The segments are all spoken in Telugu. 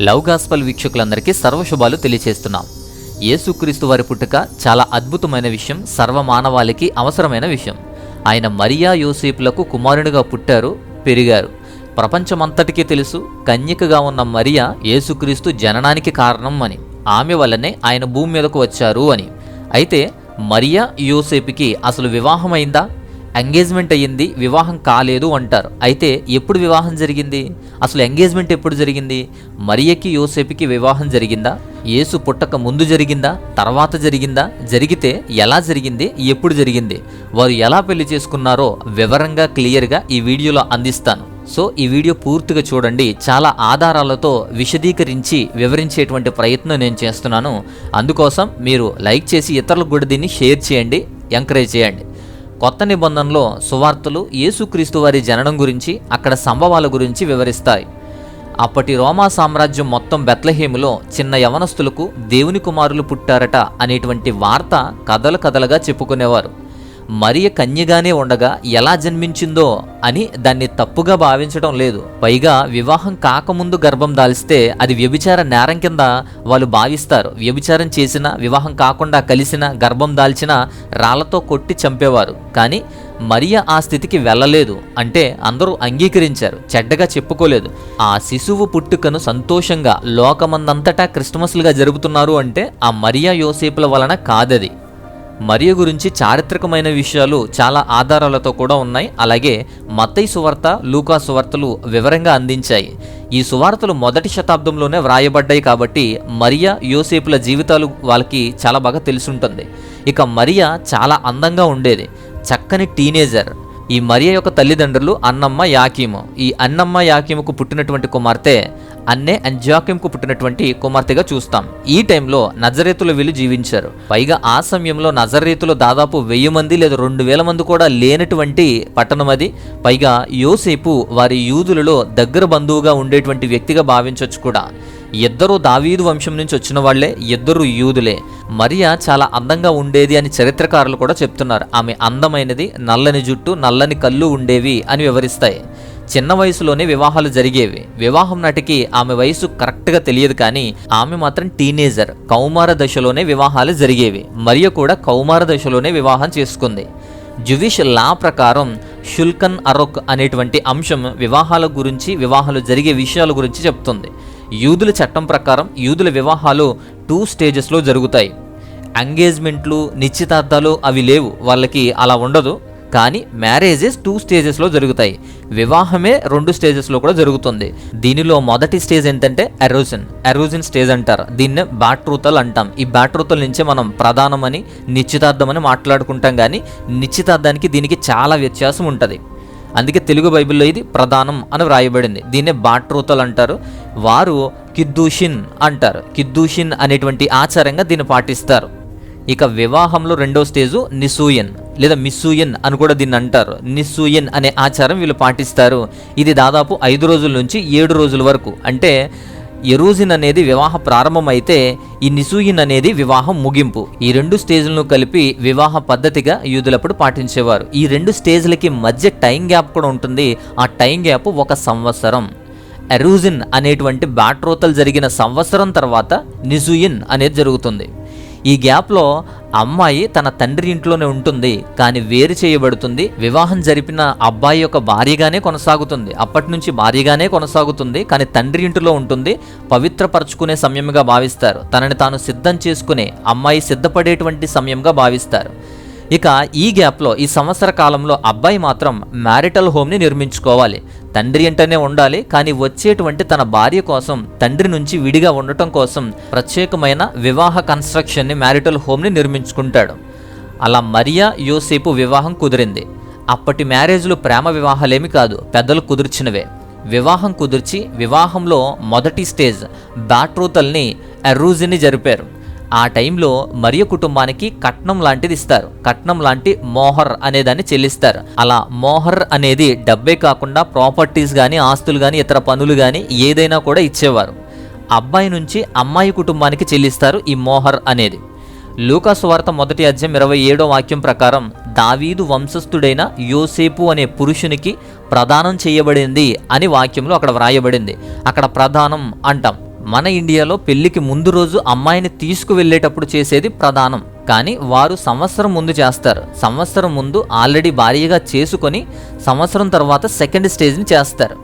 లవ్ గాస్పల్ వీక్షకులందరికీ సర్వశుభాలు తెలియచేస్తున్నాం. యేసుక్రీస్తు వారి పుట్టుక చాలా అద్భుతమైన విషయం సర్వమానవాళికి అవసరమైన విషయం. ఆయన మరియా యోసేపులకు కుమారునిగా పుట్టారు పెరిగారు. ప్రపంచమంతటికీ తెలుసు కన్యకగా ఉన్న మరియా యేసుక్రీస్తు జననానికి కారణం అని ఆమె వల్లనే ఆయన భూమి మీదకు వచ్చారు అని. అయితే మరియా యోసేపుకి అసలు వివాహమైందా? ఎంగేజ్మెంట్ అయ్యింది వివాహం కాలేదు అంటారు. అయితే ఎప్పుడు వివాహం జరిగింది? అసలు ఎంగేజ్మెంట్ ఎప్పుడు జరిగింది? మరియకి యోసేపుకి వివాహం జరిగిందా? యేసు పుట్టక ముందు జరిగిందా? తర్వాత జరిగిందా? జరిగితే ఎలా జరిగింది? ఎప్పుడు జరిగింది? వారు ఎలా పెళ్ళి చేసుకున్నారో వివరంగా క్లియర్గా ఈ వీడియోలో అందిస్తాను. సో ఈ వీడియో పూర్తిగా చూడండి. చాలా ఆధారాలతో విశదీకరించి వివరించేటువంటి ప్రయత్నం నేను చేస్తున్నాను. అందుకోసం మీరు లైక్ చేసి ఇతరులకు కూడా దీన్ని షేర్ చేయండి ఎంకరేజ్ చేయండి. కొత్త నిబంధనలో సువార్తలు యేసుక్రీస్తు వారి జననం గురించి అక్కడ సంభవాల గురించి వివరిస్తాయి. అప్పటి రోమా సామ్రాజ్యం మొత్తం బెత్లహేములో చిన్న యవనస్తులకు దేవుని కుమారులు పుట్టారట అనేటువంటి వార్త కథలు కథలుగా చెప్పుకునేవారు. మరియ కన్యగానే ఉండగా ఎలా జన్మించిందో అని దాన్ని తప్పుగా భావించడం లేదు. పైగా వివాహం కాకముందు గర్భం దాల్స్తే అది వ్యభిచార నేరం కింద వాళ్ళు భావిస్తారు. వ్యభిచారం చేసిన వివాహం కాకుండా కలిసిన గర్భం దాల్చిన రాళ్ళతో కొట్టి చంపేవారు. కానీ మరియ ఆ స్థితికి వెళ్ళలేదు అంటే అందరూ అంగీకరించారు. చెడ్డగా చెప్పుకోలేదు. ఆ శిశువు పుట్టుకను సంతోషంగా లోకమందంతటా క్రిస్మస్లుగా జరుపుతున్నారు అంటే ఆ మరియా యోసేపుల వలన కాదది. మరియ గురించి చారిత్రకమైన విషయాలు చాలా ఆధారాలతో కూడా ఉన్నాయి. అలాగే మత్తయి సువార్త లూకా సువార్తలు వివరంగా అందించాయి. ఈ సువార్తలు మొదటి శతాబ్దంలోనే వ్రాయబడ్డాయి కాబట్టి మరియా యోసేపుల జీవితాలు వాళ్ళకి చాలా బాగా తెలుసుంటుంది. ఇక మరియా చాలా అందంగా ఉండేది. చక్కని టీనేజర్. ఈ మరియ యొక్క తల్లిదండ్రులు అన్నమ్మ యాకీము. ఈ అన్నమ్మ యాకీముకు పుట్టినటువంటి కుమార్తె అన్నే అంజాకింకు పుట్టినటువంటి కుమార్తెగా చూస్తాం. ఈ టైంలో నజరేతులు వీళ్ళు జీవించారు. పైగా ఆ సమయంలో నజరేతులు దాదాపు వెయ్యి మంది లేదా రెండు వేల మంది కూడా లేనటువంటి పట్టణం అది. పైగా యోసేపు వారి యూదులలో దగ్గర బంధువుగా ఉండేటువంటి వ్యక్తిగా భావించవచ్చు కూడా. ఇద్దరు దావీదు వంశం నుంచి వచ్చిన వాళ్ళే ఇద్దరు యూదులే. మరియా చాలా అందంగా ఉండేది అని చరిత్రకారులు కూడా చెప్తున్నారు. ఆమె అందమైనది నల్లని జుట్టు నల్లని కళ్ళు ఉండేవి అని వివరిస్తాయి. చిన్న వయసులోనే వివాహాలు జరిగేవి. వివాహం నాటికి ఆమె వయసు కరెక్ట్గా తెలియదు కానీ ఆమె మాత్రం టీనేజర్ కౌమార దశలోనే వివాహాలు జరిగేవి. మరియు కూడా కౌమార దశలోనే వివాహం చేసుకుంది. జువిష్ లా ప్రకారం షుల్కన్ అరొక్ అనేటువంటి అంశం వివాహాల గురించి వివాహాలు జరిగే విషయాల గురించి చెప్తుంది. యూదుల చట్టం ప్రకారం యూదుల వివాహాలు టూ స్టేజెస్లో జరుగుతాయి. ఎంగేజ్మెంట్లు నిశ్చితార్థాలు అవి లేవు. వాళ్ళకి అలా ఉండదు. కానీ మ్యారేజెస్ టూ స్టేజెస్లో జరుగుతాయి. వివాహమే రెండు స్టేజెస్లో కూడా జరుగుతుంది. దీనిలో మొదటి స్టేజ్ ఏంటంటే ఎరోజన్. ఎరోజన్ స్టేజ్ అంటారు. దీన్నే బాట్రూతల్ అంటాం. ఈ బ్యాట్రూతల నుంచే మనం ప్రధానమని నిశ్చితార్థం అని మాట్లాడుకుంటాం కానీ నిశ్చితార్థానికి దీనికి చాలా వ్యత్యాసం ఉంటుంది. అందుకే తెలుగు బైబిల్లో ఇది ప్రధానం అని వ్రాయబడింది. దీన్నే బాట్రూతల్ అంటారు. వారు కిద్దూషిన్ అంటారు. కిద్దూషిన్ అనేటువంటి ఆచారంగా దీన్ని పాటిస్తారు. ఇక వివాహంలో రెండో స్టేజు నిసూయన్. లేదా మిస్సూయన్ అని కూడా దీన్ని అంటారు. నిస్సూయన్ అనే ఆచారం వీళ్ళు పాటిస్తారు. ఇది దాదాపు ఐదు రోజుల నుంచి ఏడు రోజుల వరకు. అంటే ఎరూజిన్ అనేది వివాహ ప్రారంభం అయితే ఈ నిసూయిన్ అనేది వివాహం ముగింపు. ఈ రెండు స్టేజ్లను కలిపి వివాహ పద్ధతిగా యూదులప్పుడు పాటించేవారు. ఈ రెండు స్టేజ్లకి మధ్య టైం గ్యాప్ కూడా ఉంటుంది. ఆ టైం గ్యాప్ ఒక సంవత్సరం. ఎరూజిన్ అనేటువంటి బ్యాట్రోతలు జరిగిన సంవత్సరం తర్వాత నిజూయిన్ అనేది జరుగుతుంది. ఈ గ్యాప్లో అమ్మాయి తన తండ్రి ఇంట్లోనే ఉంటుంది కానీ వేరు చేయబడుతుంది. వివాహం జరిపిన అబ్బాయి యొక్క భార్యగానే కొనసాగుతుంది. అప్పటి నుంచి భార్యగానే కొనసాగుతుంది కానీ తండ్రి ఇంటిలో ఉంటుంది. పవిత్రపరచుకునే సమయంగా భావిస్తారు. తనని తాను సిద్ధం చేసుకునే అమ్మాయి సిద్ధపడేటువంటి సమయంగా భావిస్తారు. ఇక ఈ గ్యాప్లో ఈ సంవత్సర కాలంలో అబ్బాయి మాత్రం మ్యారిటల్ హోమ్ని నిర్మించుకోవాలి. తండ్రి అంటేనే ఉండాలి కానీ వచ్చేటువంటి తన భార్య కోసం తండ్రి నుంచి విడిగా ఉండటం కోసం ప్రత్యేకమైన వివాహ కన్స్ట్రక్షన్ని మ్యారిటల్ హోమ్ని నిర్మించుకుంటాడు. అలా మరియా యోసేపు వివాహం కుదిరింది. అప్పటి మ్యారేజ్లు ప్రేమ వివాహాలేమి కాదు పెద్దలు కుదిర్చినవే. వివాహం కుదిర్చి వివాహంలో మొదటి స్టేజ్ బ్యాట్రూతల్ని ఎర్రూజిని జరిపారు. ఆ టైంలో మరియ కుటుంబానికి కట్నం లాంటిది ఇస్తారు. కట్నం లాంటి మోహర్ అనేదాన్ని చెల్లిస్తారు. అలా మోహర్ అనేది డబ్బే కాకుండా ప్రాపర్టీస్ కానీ ఆస్తులు కానీ ఇతర పనులు కానీ ఏదైనా కూడా ఇచ్చేవారు. అబ్బాయి నుంచి అమ్మాయి కుటుంబానికి చెల్లిస్తారు ఈ మోహర్ అనేది. లూకాసు మొదటి అధ్యాయం ఇరవై ఏడో వాక్యం ప్రకారం దావీదు వంశస్థుడైన యోసేపు అనే పురుషునికి ప్రదానం చేయబడింది అని వాక్యంలో అక్కడ వ్రాయబడింది. అక్కడ ప్రధానం అంటాం. మన ఇండియాలో పెళ్ళికి ముందు రోజు అమ్మాయిని తీసుకువెళ్ళేటప్పుడు చేసేది ప్రధానం. కానీ వారు సంవత్సరం ముందు చేస్తారు. సంవత్సరం ముందు ఆల్రెడీ భారీగా చేసుకొని సంవత్సరం తర్వాత సెకండ్ స్టేజ్ని చేస్తారు.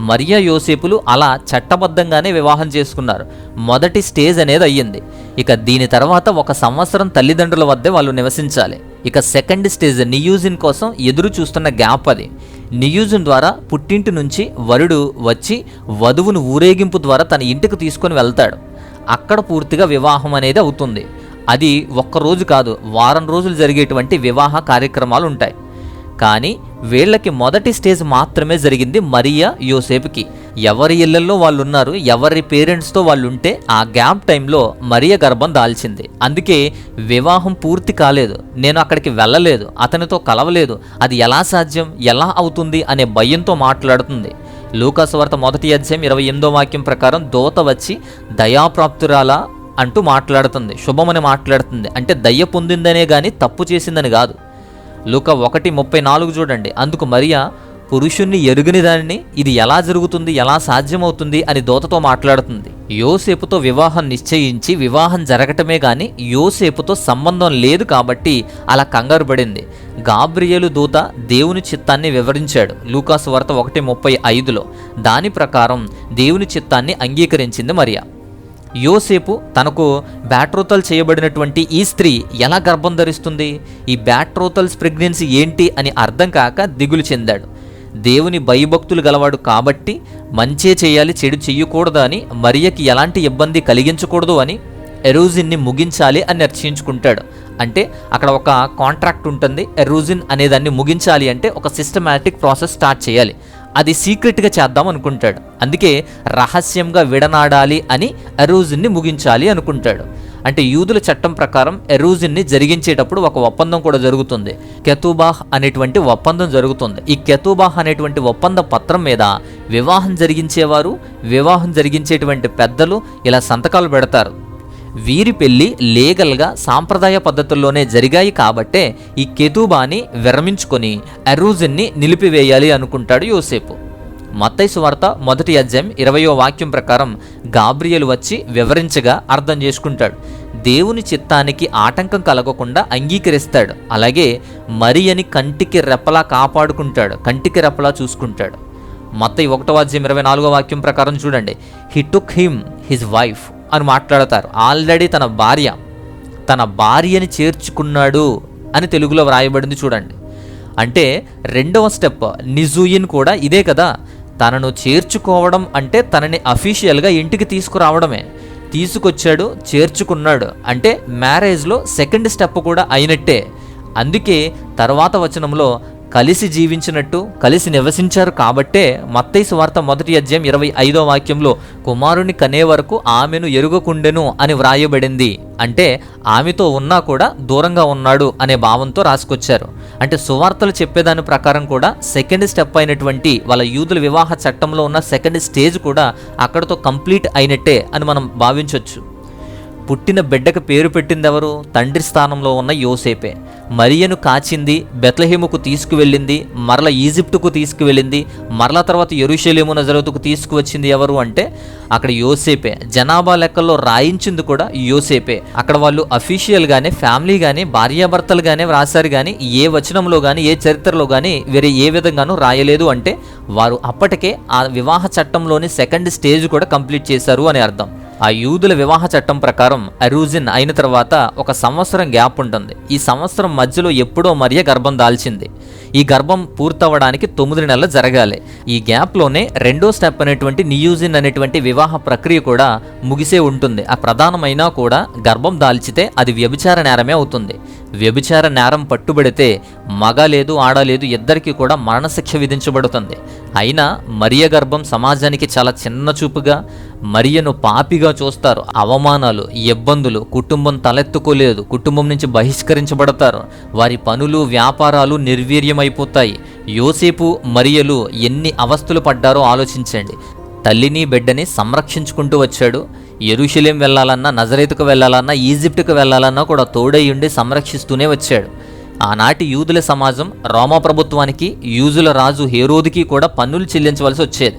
మరియా యోసేపులు అలా చట్టబద్ధంగానే వివాహం చేసుకున్నారు. మొదటి స్టేజ్ అనేది అయ్యింది. ఇక దీని తర్వాత ఒక సంవత్సరం తల్లిదండ్రుల వద్దే వాళ్ళు నివసించాలి. ఇక సెకండ్ స్టేజ్ నియూజిన్ కోసం ఎదురు చూస్తున్న గ్యాప్ అది. నియూజం ద్వారా పుట్టింటి నుంచి వరుడు వచ్చి వధువును ఊరేగింపు ద్వారా తన ఇంటికి తీసుకొని వెళ్తాడు. అక్కడ పూర్తిగా వివాహం అనేది అవుతుంది. అది ఒక్క రోజు కాదు వారం రోజులు జరిగేటువంటి వివాహ కార్యక్రమాలు ఉంటాయి. కానీ వీళ్ళకి మొదటి స్టేజ్ మాత్రమే జరిగింది మరియా యోసేపుకి. ఎవరి ఇళ్ళలో వాళ్ళు ఉన్నారు ఎవరి పేరెంట్స్తో వాళ్ళు ఉంటే ఆ గ్యాప్ టైంలో మరియ గర్భం దాల్చింది. అందుకే వివాహం పూర్తి కాలేదు. నేను అక్కడికి వెళ్ళలేదు. అతనితో కలవలేదు. అది ఎలా సాధ్యం? ఎలా అవుతుంది? అనే భయంతో మాట్లాడుతుంది. లూకాసువార్త మొదటి అధ్యాయం ఇరవై ఎనిమిదో వాక్యం ప్రకారం దోత వచ్చి దయాప్రాప్తురాలా అంటూ మాట్లాడుతుంది. శుభమని మాట్లాడుతుంది. అంటే దయ్య పొందిందనే కానీ తప్పు చేసిందని కాదు. లూక ఒకటి ముప్పై నాలుగు చూడండి. అందుకు మరియా పురుషుణ్ణి ఎరుగని దానిని ఇది ఎలా జరుగుతుంది ఎలా సాధ్యమవుతుంది అని దోతతో మాట్లాడుతుంది. యోసేపుతో వివాహం నిశ్చయించి వివాహం జరగటమే గాని యోసేపుతో సంబంధం లేదు కాబట్టి అలా కంగారు పడింది. గాబ్రియలు దూత దేవుని చిత్తాన్ని వివరించాడు. లూకాసు వార్త ఒకటి ముప్పై ఐదులో దాని ప్రకారం దేవుని చిత్తాన్ని అంగీకరించింది మరియా. యోసేపు తనకు బ్యాట్రోతల్ చేయబడినటువంటి ఈ స్త్రీ ఎలా గర్భం ధరిస్తుంది? ఈ బ్యాట్రోతల్స్ ప్రెగ్నెన్సీ ఏంటి అని అర్థం కాక దిగులు చెందాడు. దేవుని భయభక్తులు గలవాడు కాబట్టి మంచే చేయాలి చెడు చెయ్యకూడదు అని మరియకి ఎలాంటి ఇబ్బంది కలిగించకూడదు అని ఎరోజిన్ని ముగించాలి అని నిర్చయించుకుంటాడు అంటే అక్కడ ఒక కాంట్రాక్ట్ ఉంటుంది ఎరోజిన్ అనే దాన్ని ముగించాలి అంటే ఒక సిస్టమేటిక్ ప్రాసెస్ స్టార్ట్ చేయాలి. అది సీక్రెట్గా చేద్దాం అనుకుంటాడు. అందుకే రహస్యంగా విడనాడాలి అని ఎరోజిన్ని ముగించాలి అనుకుంటాడు. అంటే యూదుల చట్టం ప్రకారం ఎరూజిన్ని జరిగించేటప్పుడు ఒక ఒప్పందం కూడా జరుగుతుంది. కెతూబాహ్ అనేటువంటి ఒప్పందం జరుగుతుంది. ఈ కెతూబాహ్ అనేటువంటి ఒప్పంద పత్రం మీద వివాహం జరిగించేవారు వివాహం జరిగించేటువంటి పెద్దలు ఇలా సంతకాలు పెడతారు. వీరి పెళ్ళి లీగల్గా సాంప్రదాయ పద్ధతుల్లోనే జరిగాయి కాబట్టే ఈ కెతూబాని విరమించుకొని ఎరూజిన్ని నిలిపివేయాలి అనుకుంటాడు యోసేపు. మత్తైసు వార్త మొదటి అధ్యాయం ఇరవయో వాక్యం ప్రకారం గాబ్రియలు వచ్చి వివరించగా అర్థం చేసుకుంటాడు. దేవుని చిత్తానికి ఆటంకం కలగకుండా అంగీకరిస్తాడు. అలాగే మరియని కంటికి రెప్పలా కాపాడుకుంటాడు. కంటికి రెప్పలా చూసుకుంటాడు. మత్తయి ఒకటో అధ్యాయం ఇరవై నాలుగో వాక్యం ప్రకారం చూడండి. He took him his wife అని మాట్లాడతారు. ఆల్రెడీ తన భార్య తన భార్యని చేర్చుకున్నాడు అని తెలుగులో వ్రాయబడింది చూడండి. అంటే రెండవ స్టెప్ నిజూయిన్ కూడా ఇదే కదా. తనను చేర్చుకోవడం అంటే తనని అఫీషియల్గా ఇంటికి తీసుకురావడమే. తీసుకొచ్చాడు చేర్చుకున్నాడు. అంటే మ్యారేజ్లో సెకండ్ స్టెప్ కూడా అయినట్టే. అందుకే తర్వాత వచనంలో కలిసి జీవించినట్టు కలిసి నివసించారు కాబట్టే మత్తై సువార్త మొదటి అధ్యాయం ఇరవై ఐదో వాక్యంలో కుమారుని కనే వరకు ఆమెను ఎరుగకుండెను అని వ్రాయబడింది. అంటే ఆమెతో ఉన్నా కూడా దూరంగా ఉన్నాడు అనే భావంతో రాసుకొచ్చారు. అంటే సువార్తలు చెప్పేదాని ప్రకారం కూడా సెకండ్ స్టెప్ అయినటువంటి వాళ్ళ యూదుల వివాహ చట్టంలో ఉన్న సెకండ్ స్టేజ్ కూడా అక్కడతో కంప్లీట్ అయినట్టే అని మనం భావించవచ్చు పుట్టిన బిడ్డకు పేరు పెట్టింది ఎవరు తండ్రి స్థానంలో ఉన్న యోసేపే. మరియను కాచింది బెత్లహేముకు తీసుకువెళ్ళింది మరల ఈజిప్టుకు తీసుకువెళ్ళింది మరల తర్వాత ఎరుషలేము నజరతుకు తీసుకువచ్చింది ఎవరు అంటే అక్కడ యోసేపే. జనాభా లెక్కల్లో రాయించింది కూడా యోసేపే. అక్కడ వాళ్ళు అఫీషియల్గానే ఫ్యామిలీగానే భార్యాభర్తలుగానే వ్రాసారు కానీ ఏ వచనంలో కానీ ఏ చరిత్రలో కానీ వేరే ఏ విధంగానూ రాయలేదు అంటే వారు అప్పటికే ఆ వివాహ చట్టంలోని సెకండ్ స్టేజ్ కూడా కంప్లీట్ చేశారు అని అర్థం. ఆ యూదుల వివాహ చట్టం ప్రకారం అరూజిన్ అయిన తర్వాత ఒక సంవత్సరం గ్యాప్ ఉంటుంది. ఈ సంవత్సరం మధ్యలో ఎప్పుడో మరియ గర్భం దాల్చింది. ఈ గర్భం పూర్తవడానికి తొమ్మిది నెలలు జరగాలి. ఈ గ్యాప్లోనే రెండో స్టెప్ అనేటువంటి నియూజిన్ అనేటువంటి వివాహ ప్రక్రియ కూడా ముగిసే ఉంటుంది. ఆ ప్రధానమైనా కూడా గర్భం దాల్చితే అది వ్యభిచార నేరమే అవుతుంది. వ్యభిచార నేరం పట్టుబడితే మగ లేదు ఆడ లేదు ఇద్దరికి కూడా మరణశిక్ష విధించబడుతుంది. అయినా మరియ గర్భం సమాజానికి చాలా చిన్న చూపుగా మరియను పాపిగా చూస్తారు. అవమానాలు ఇబ్బందులు కుటుంబం తలెత్తుకోలేదు కుటుంబం నుంచి బహిష్కరించబడతారు. వారి పనులు వ్యాపారాలు నిర్వీర్యమైపోతాయి. యోసేపు మరియలు ఎన్ని అవస్థలు పడ్డారో ఆలోచించండి. తల్లిని బిడ్డని సంరక్షించుకుంటూ వచ్చాడు. ఎరుషలేం వెళ్ళాలన్నా నజరేతుకు వెళ్ళాలన్నా ఈజిప్టుకు వెళ్ళాలన్నా కూడా తోడై ఉండి సంరక్షిస్తూనే వచ్చాడు. ఆనాటి యూదుల సమాజం రోమా ప్రభుత్వానికి యూజుల రాజు హేరోదికి కూడా పన్నులు చెల్లించవలసి వచ్చేది.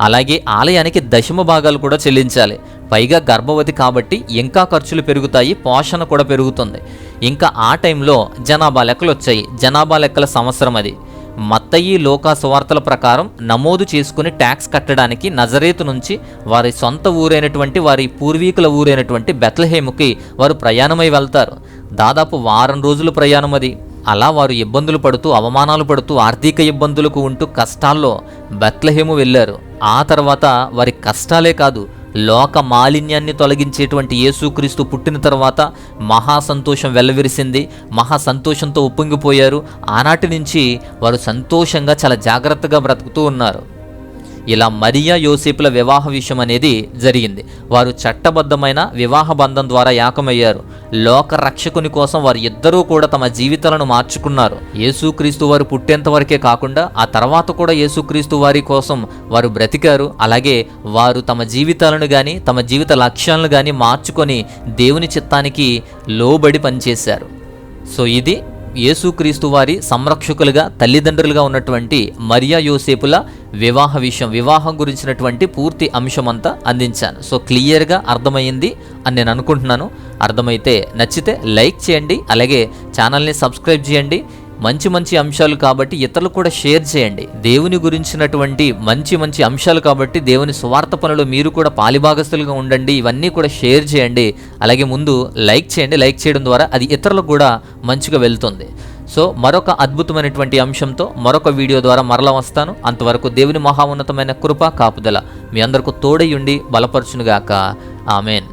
అలాగే ఆలయానికి దశమ భాగాలు కూడా చెల్లించాలి. పైగా గర్భవతి కాబట్టి ఇంకా ఖర్చులు పెరుగుతాయి పోషణ కూడా పెరుగుతుంది. ఇంకా ఆ టైంలో జనాభా లెక్కలు వచ్చాయి జనాభా లెక్కల సంవత్సరం అది. మత్తయి లోకా సువార్తల ప్రకారం నమోదు చేసుకుని ట్యాక్స్ కట్టడానికి నజరేతు నుంచి వారి సొంత ఊరైనటువంటి వారి పూర్వీకుల ఊరైనటువంటి బెత్లహేముకి వారు ప్రయాణమై వెళ్తారు. దాదాపు వారం రోజుల ప్రయాణం అది. అలా వారు ఇబ్బందులు పడుతూ అవమానాలు పడుతూ ఆర్థిక ఇబ్బందులకు ఉంటూ కష్టాల్లో బెత్లహేము వెళ్ళారు. ఆ తర్వాత వారి కష్టాలే కాదు లోక మాలిన్యాన్ని తొలగించేటువంటి యేసుక్రీస్తు పుట్టిన తర్వాత మహా సంతోషం వెల్లవిరిసింది. మహా సంతోషంతో ఉప్పొంగిపోయారు. ఆనాటి నుంచి వారు సంతోషంగా చాలా జాగ్రత్తగా బ్రతుకుతూ ఉన్నారు. ఇలా మరియా యోసేపుల వివాహ విషయం అనేది జరిగింది. వారు చట్టబద్ధమైన వివాహ బంధం ద్వారా ఏకమయ్యారు లోక రక్షకుని కోసం వారు ఇద్దరూ కూడా తమ జీవితాలను మార్చుకున్నారు. యేసుక్రీస్తు వారు పుట్టేంత వరకే కాకుండా ఆ తర్వాత కూడా యేసుక్రీస్తు వారి కోసం వారు బ్రతికారు. అలాగే వారు తమ జీవితాలను కానీ తమ జీవిత లక్ష్యాలను కానీ మార్చుకొని దేవుని చిత్తానికి లోబడి పనిచేశారు. సో ఇది యేసుక్రీస్తు వారి సంరక్షకులుగా తల్లిదండ్రులుగా ఉన్నటువంటి మరియా యోసేపుల వివాహ విషయం వివాహం గురించినటువంటి పూర్తి అంశం అంతా అందించాను. సో క్లియర్గా అర్థమైంది అని నేను అనుకుంటున్నాను. అర్థమైతే నచ్చితే లైక్ చేయండి అలాగే ఛానల్ని సబ్స్క్రైబ్ చేయండి. మంచి మంచి అంశాలు కాబట్టి ఇతరులు కూడా షేర్ చేయండి. దేవుని గురించినటువంటి మంచి మంచి అంశాలు కాబట్టి దేవుని స్వార్థ పనులు మీరు కూడా పాలిభాగస్తులుగా ఉండండి. ఇవన్నీ కూడా షేర్ చేయండి. అలాగే ముందు లైక్ చేయండి. లైక్ చేయడం ద్వారా అది ఇతరులకు కూడా మంచిగా వెళ్తుంది. సో మరొక అద్భుతమైనటువంటి అంశంతో మరొక వీడియో ద్వారా మరలా వస్తాను. అంతవరకు దేవుని మహా ఉన్నతమైన కృప కాపుదల మీ అందరికీ తోడై ఉండి బలపరచునుగాక. ఆమెన్.